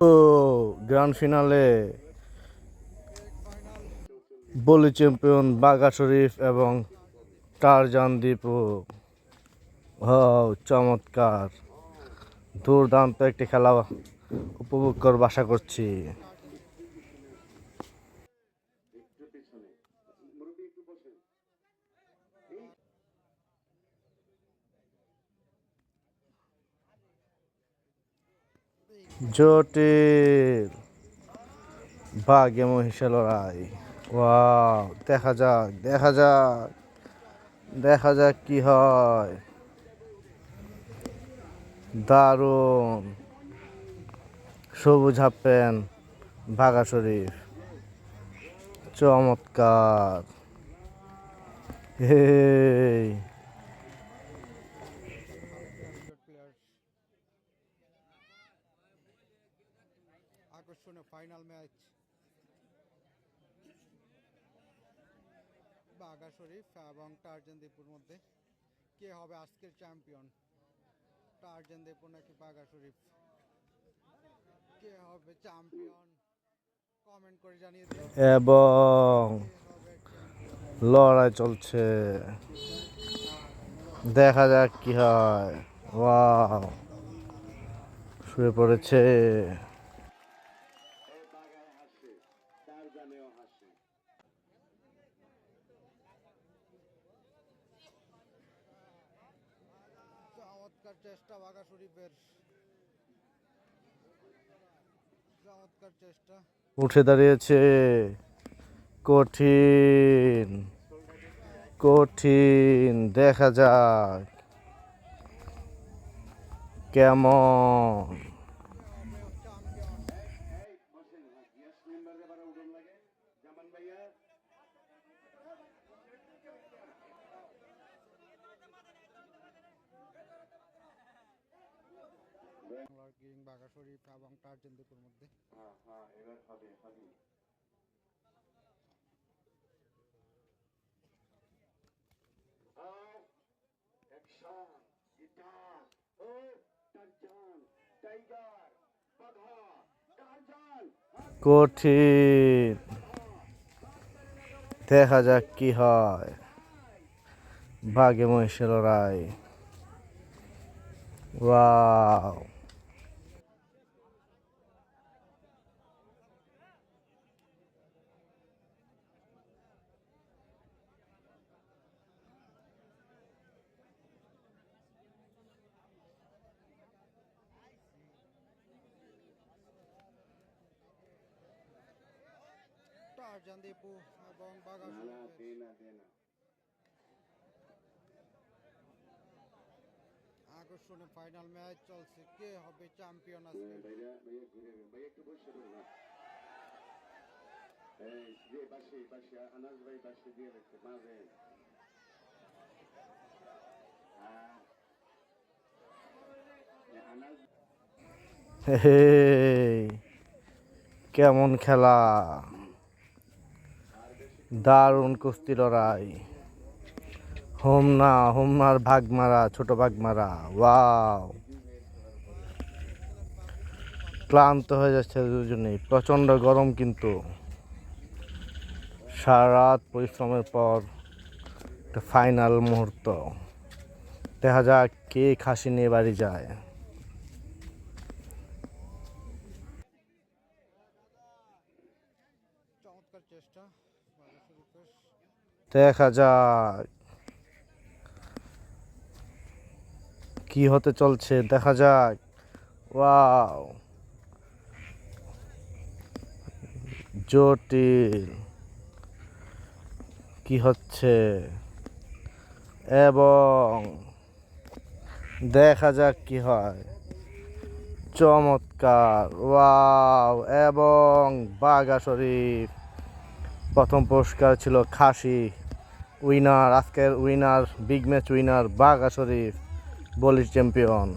ও grand finale বলি champion Baga Sharif এবং Tarzan Dipu. চমৎকার। দুর্দান্ত একটি খেলা উপভোগ করব আশা করছি। জটিল। বাঘে মহিষে লড়াই। ওয়াও, দেখা যাক দেখা যাক দেখা যাক কি হয়। দারুণ। সবুজ হাফ প্যান্ট বাঘা শরীফ। চমৎকার। হেই আকর্ষণীয় ফাইনাল ম্যাচ বাঘা শরীফ এবং টার্জেন দীপুর মধ্যে। কে হবে আজকের চ্যাম্পিয়ন টার্জেন দীপু নাকি বাঘা শরীফ? কে হবে চ্যাম্পিয়ন কমেন্ট করে জানিয়ে এবং লড়াই চলছে। দেখা যাক কি হয়। ওয়াও, শুয়ে পড়েছে। চমৎকার চেষ্টা বাঘা শরীফের চমৎকার চেষ্টা। উঠে দাঁড়িয়েছে কঠিন কঠিন দেখা যাক কেমন। বাংলার কিং বাঘা শরীফ এবং টার্জেন্দিপুর মধ্যে। কঠিন। দেখা যাক কি হয়। বাঘে মহিষে লড়াই। ওয়াও। টার্জান দীপু এবং বাঘা আকর্ষণীয় ফাইনাল ম্যাচ চলছে কে হবে চ্যাম্পিয়ন আজকে কেমন খেলা দারুণ কুস্তি লড়াই। হোমনা হোমনার ভাগ মারা, ছোট ভাগ মারা, ওয়াও। ক্লান্ত হয়ে যাচ্ছে দুজনেই, প্রচণ্ড গরম কিন্তু। সারা রাত পরিশ্রমের পর একটা ফাইনাল মুহূর্ত। দেখা যাক কে খাসি নিয়ে বাড়ি যায়। চমৎকার চেষ্টা। দেখা যাক কি হতে চলছে? দেখা যাক ওয়াও। জটিল। কি হচ্ছে? এবং দেখা যাক কি হয়। চমৎকার। ওয়াও। এবং বাঘা শরীফ। প্রথম পুরস্কার ছিল খাসি। উইনার আজকের winner big match winner Bagha Sharif বলির চ্যাম্পিয়ন।